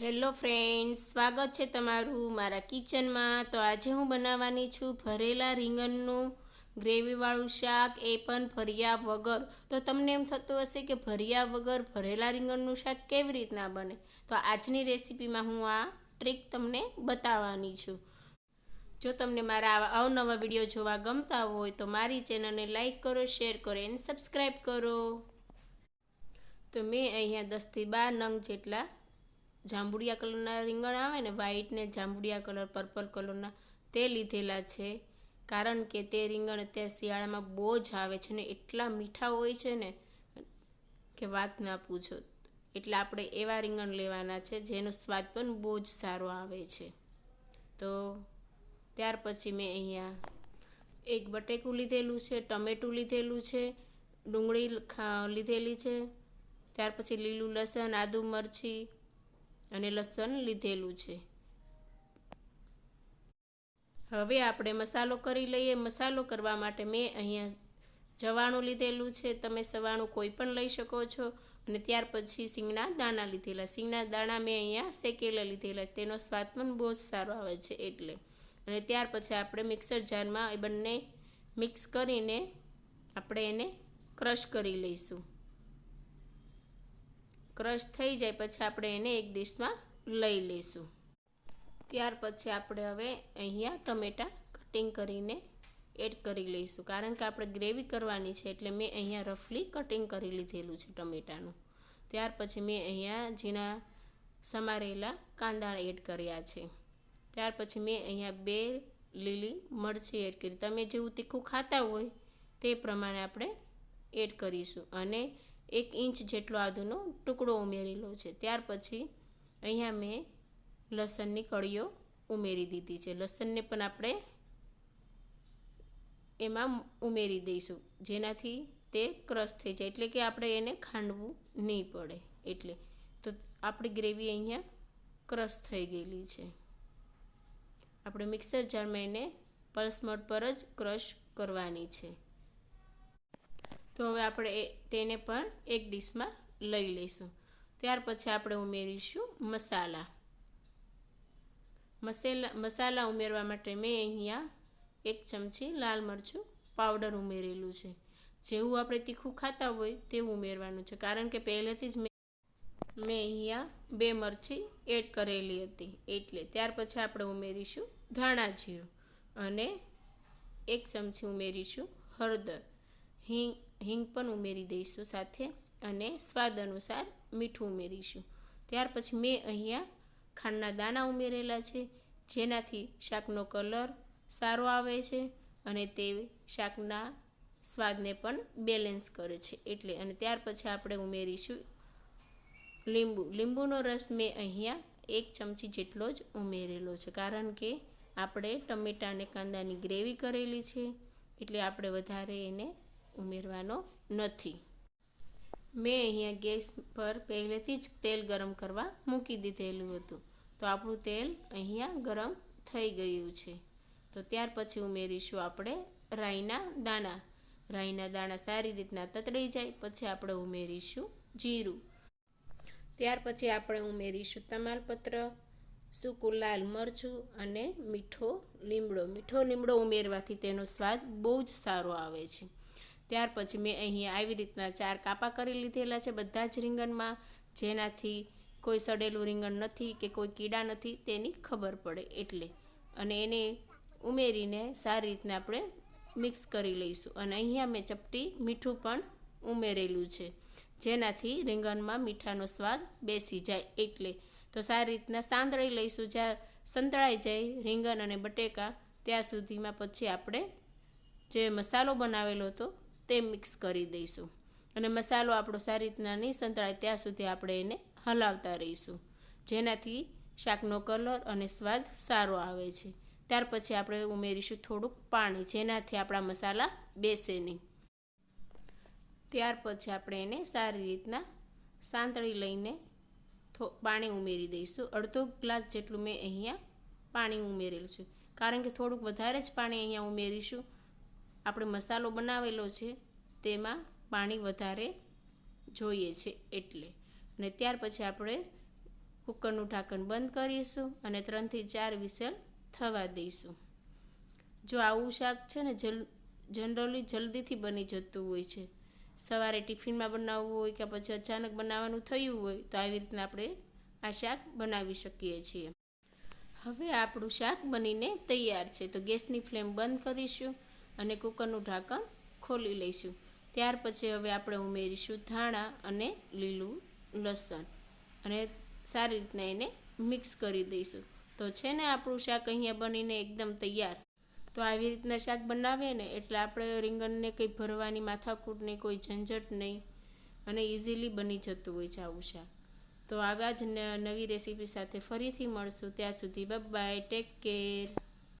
Hello friends, સ્વાગત છે તમારું મારા કિચનમાં. તો આજે હું બનાવવાની છું ભરેલા રીંગણનું ગ્રેવીવાળું શાક, એ પણ ભર્યા વગર. તો તમને એમ થતું હશે કે ભર્યા વગર ભરેલા રીંગણનું શાક કેવી રીતના બને? તો આજની રેસીપીમાં હું આ ટ્રીક તમને બતાવવાની છું. જો તમને મારા આવા અવનવા વીડિયો જોવા ગમતા હોય તો મારી ચેનલને લાઇક કરો, શેર કરો અને સબસ્ક્રાઈબ કરો. તો મેં અહીંયા દસથી બાર નંગ જેટલા જાંબુડિયા કલરના રીંગણ આવે ને વ્હાઈટ ને જાંબુડિયા કલર પર્પલ કલરના તે લીધેલા છે. કારણ કે તે રીંગણ અત્યારે શિયાળામાં બહુ જ આવે છે ને એટલા મીઠા હોય છે ને કે વાત ના પૂછો. એટલે આપણે એવા રીંગણ લેવાના છે જેનો સ્વાદ પણ બહુ જ સારો આવે છે. તો ત્યાર પછી મેં અહીંયા એક બટેકું લીધેલું છે, ટમેટું લીધેલું છે, ડુંગળી લીધેલી છે. ત્યાર પછી લીલું લસણ, આદુ મરચી અને લસણ લીધેલું છે. હવે આપણે મસાલો કરી લઈએ. મસાલો કરવા માટે મેં અહીંયા જવાણું લીધેલું છે. તમે સવાણું કોઈ પણ લઈ શકો છો. અને ત્યાર પછી સિંગના દાણા લીધેલા. સિંગના દાણા મેં અહીંયા શેકેલા લીધેલા. તેનો સ્વાદ પણ બહુ જ સારો આવે છે એટલે. અને ત્યાર પછી આપણે મિક્સર જારમાં એ બંને મિક્સ કરીને આપણે એને ક્રશ કરી લઈશું. ક્રશ થઈ જાય પછી આપણે એને એક ડીશમાં લઈ લઈશું. ત્યાર પછી આપણે હવે અહીંયા ટમેટાં કટિંગ કરીને એડ કરી લઈશું. કારણ કે આપણે ગ્રેવી કરવાની છે એટલે મેં અહીંયા રફલી કટિંગ કરી લીધેલું છે ટમેટાનું. ત્યાર પછી મેં અહીંયા ઝીણા સમારેલા કાંદા એડ કર્યા છે. ત્યાર પછી મેં અહીંયા બે લીલી મરચી એડ કરી. તમે જેવું તીખું ખાતા હોય તે પ્રમાણે આપણે એડ કરીશું. અને એક ઇંચ જેટલો આદુનો ટુકડો ઉમેરેલો છે. ત્યાર પછી અહીંયા મેં લસણની કળીઓ ઉમેરી દીધી છે. લસણને પણ આપણે એમાં ઉમેરી દઈશું. જેનાથી તે ક્રશ થઈ જાય. એટલે કે આપણે એને ખાંડવું નહીં પડે. એટલે તો આપણી ગ્રેવી અહીંયા ક્રશ થઈ ગયેલી છે. આપણે મિક્સર જારમાં એને પલ્સ મોડ પર જ ક્રશ કરવાની છે. તો હવે આપણે તેને પણ એક ડીશમાં લઈ લઈશું. ત્યાર પછી આપણે ઉમેરીશું મસાલા. મસેલા મસાલા ઉમેરવા માટે મેં અહીંયા એક ચમચી લાલ મરચું પાવડર ઉમેરેલું છે. જેવું આપણે તીખું ખાતા હોય તેવું ઉમેરવાનું છે. કારણ કે પહેલેથી જ મેં અહીંયા બે મરચી એડ કરેલી હતી. એટલે ત્યાર પછી આપણે ઉમેરીશું ધાણા જીરું. અને એક ચમચી ઉમેરીશું હળદર. હિંગ હિંગ પણ ઉમેરી દઈશું સાથે અને સ્વાદ અનુસાર મીઠું ઉમેરીશું. ત્યાર પછી મેં અહીંયા ખાંડના દાણા ઉમેરેલા છે, જેનાથી શાકનો કલર સારો આવે છે અને તે શાકના સ્વાદને પણ બેલેન્સ કરે છે. એટલે અને ત્યાર પછી આપણે ઉમેરીશું લીંબુ. લીંબુનો રસ મેં અહીંયા એક ચમચી જેટલો જ ઉમેરેલો છે, કારણ કે આપણે ટમેટા અને કાંદાની ગ્રેવી કરેલી છે, એટલે આપણે વધારે એને ઉમેરવાનો નથી. મેં અહીંયા ગેસ પર પહેલેથી જ તેલ ગરમ કરવા મૂકી દીધેલું હતું. તો આપણું તેલ અહીંયા ગરમ થઈ ગયું છે. તો ત્યાર પછી ઉમેરીશું આપણે રાઈના દાણા. રાઈના દાણા સારી રીતના તતડી જાય, પછી આપણે ઉમેરીશું જીરું. ત્યાર પછી આપણે ઉમેરીશું તમાલપત્ર, સૂકું લાલ મરચું અને મીઠો લીમડો. મીઠો લીમડો ઉમેરવાથી તેનો સ્વાદ બહુ જ સારો આવે છે. ત્યાર પછી મેં અહીંયા આવી રીતના ચાર કાપા કરી લીધેલા છે બધા જ રીંગણમાં. જેનાથી કોઈ સડેલું રીંગણ નથી કે કોઈ કીડા નથી તેની ખબર પડે એટલે. અને એને ઉમેરીને સારી રીતના આપણે મિક્સ કરી લઈશું. અને અહીંયા મેં ચપટી મીઠું પણ ઉમેરેલું છે. જેનાથી રીંગણમાં મીઠાનો સ્વાદ બેસી જાય એટલે. તો સારી રીતના સાંતળી લઈશું. જ્યાં સંતળાઈ જાય રીંગણ અને બટેકા, ત્યાં સુધીમાં પછી આપણે જે મસાલો બનાવેલો હતો તે મિક્સ કરી દઈશું. અને મસાલો આપણો સારી રીતના નહીં સંતળાય, ત્યાં સુધી આપણે એને હલાવતા રહીશું. જેનાથી શાકનો કલર અને સ્વાદ સારો આવે છે. ત્યાર પછી આપણે ઉમેરીશું થોડુંક પાણી, જેનાથી આપણા મસાલા બેસે નહીં. ત્યાર પછી આપણે એને સારી રીતના સાંતળી લઈને પાણી ઉમેરી દઈશું. અડધો ગ્લાસ જેટલું મેં અહીંયા પાણી ઉમેરેલું છે. કારણ કે થોડુંક વધારે જ પાણી અહીંયા ઉમેરીશું આપણે મસાલો બનાવેલો છે, તેમાં પાણી વધારે જોઈએ છે એટલે. અને ત્યાર પછી આપણે કુકરનું ઢાંકણ બંધ કરીશું અને ત્રણથી ચાર વિસલ થવા દઈશું. જો આવું શાક છે ને, જલ, જનરલી જલ્દીથી બની જતું હોય છે. સવારે ટિફિનમાં બનાવવું હોય કે પછી અચાનક બનાવવાનું થયું હોય, તો આવી રીતના આપણે આ શાક બનાવી શકીએ છીએ. હવે આપણું શાક બનીને તૈયાર છે, તો ગેસની ફ્લેમ બંધ કરીશું. અને કુકરનું ઢાંકણ ખોલી લઈશું. ત્યાર પછી હવે આપણે ઉમેરીશું ધાણા અને લીલું લસણ. અને સારી રીતના એને મિક્સ કરી દઈશું. તો છે ને આપણું શાક અહીંયા બનીને એકદમ તૈયાર. તો આવી રીતના શાક બનાવીએ ને એટલે આપણે રીંગણને કંઈ ભરવાની માથાકૂટ નહીં કોઈ ઝંઝટ નહીં અને ઇઝીલી બની જતું હોય છે આવું શાક. તો આવા જ નવી રેસીપી સાથે ફરીથી મળશું. ત્યાં સુધી બાય ટેક કેર